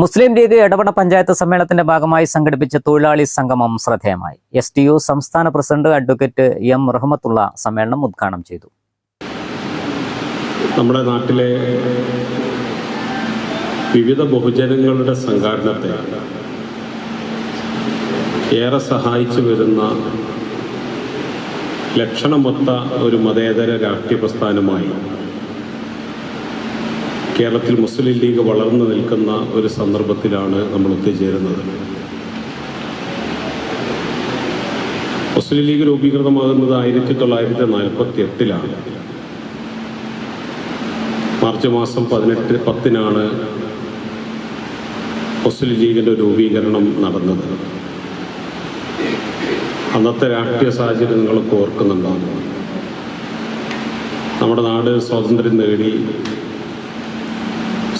മുസ്ലിം ലീഗ് എടവണ പഞ്ചായത്ത് സമ്മേളനത്തിന്റെ ഭാഗമായി സംഘടിപ്പിച്ച തൊഴിലാളി സംഗമം ശ്രദ്ധേയമായി. എസ് ടി യു സംസ്ഥാന പ്രസിഡന്റ് അഡ്വക്കേറ്റ് എം റഹ്മത്തുള്ള സമ്മേളനം ഉദ്ഘാടനം ചെയ്തു. നമ്മുടെ നാട്ടിലെ വിവിധ ബഹുജനങ്ങളുടെ സംഘാടനത്തെ ഏറെ സഹായിച്ചു വരുന്ന ലക്ഷണമൊത്ത ഒരു മതേതര രാഷ്ട്രീയ പ്രസ്ഥാനമായി കേരളത്തിൽ മുസ്ലിം ലീഗ് വളർന്നു നിൽക്കുന്ന ഒരു സന്ദർഭത്തിലാണ് നമ്മൾ ഒത്തുചേരുന്നത്. മുസ്ലിം ലീഗ് രൂപീകൃതമാകുന്നത് ആയിരത്തി തൊള്ളായിരത്തി നാൽപ്പത്തി എട്ടിലാണ് മാർച്ച് മാസം പതിനെട്ട് പത്തിനാണ് മുസ്ലിം ലീഗിന്റെ രൂപീകരണം നടന്നത്. അന്നത്തെ രാഷ്ട്രീയ സാഹചര്യം നിങ്ങൾക്ക് ഓർക്കുന്നുണ്ടാകും നമ്മുടെ നാട് സ്വാതന്ത്ര്യം നേടി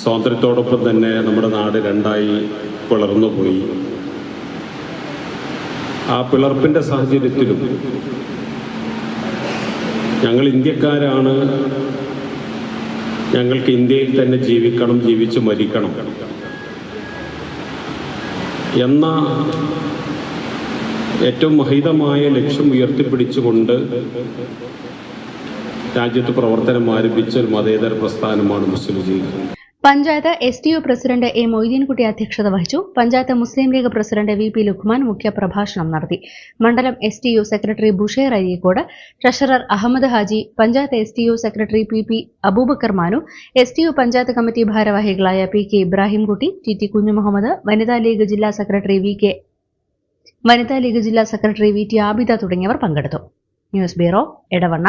സ്വാതന്ത്ര്യത്തോടൊപ്പം തന്നെ നമ്മുടെ നാട് രണ്ടായി പിളർന്നുപോയി ആ പിളർപ്പിന്റെ സാഹചര്യത്തിലും ഞങ്ങൾ ഇന്ത്യക്കാരാണ്. ഞങ്ങൾക്ക് ഇന്ത്യയിൽ തന്നെ ജീവിക്കണം ജീവിച്ച് മരിക്കണം. എന്ന ഏറ്റവും മഹിതമായ ലക്ഷ്യം ഉയർത്തിപ്പിടിച്ചുകൊണ്ട് രാജ്യത്ത് പ്രവർത്തനം ആരംഭിച്ച ഒരു മതേതര പ്രസ്ഥാനമാണ് Muslim League. Panchayat S T U president A Moideenkutty അധ്യക്ഷത വഹിച്ചു. Panchayat Muslim League president V P Lukman മുഖ്യപ്രഭാഷണം നടത്തി. മണ്ഡലം S T U secretary Busheer Areekode treasurer Ahammed Haji panchayat S T U secretary P P Aboobacker Manu S T U panchayat committee ഭാരവാഹികളായ P K Ibrahimkutty T T Kunjumuhammed Vanitha League ജില്ലാ secretary V K Vanitha League ജില്ലാ secretary V T Abida തുടങ്ങിയവർ പങ്കെടുത്തു. News bureau Edavanna.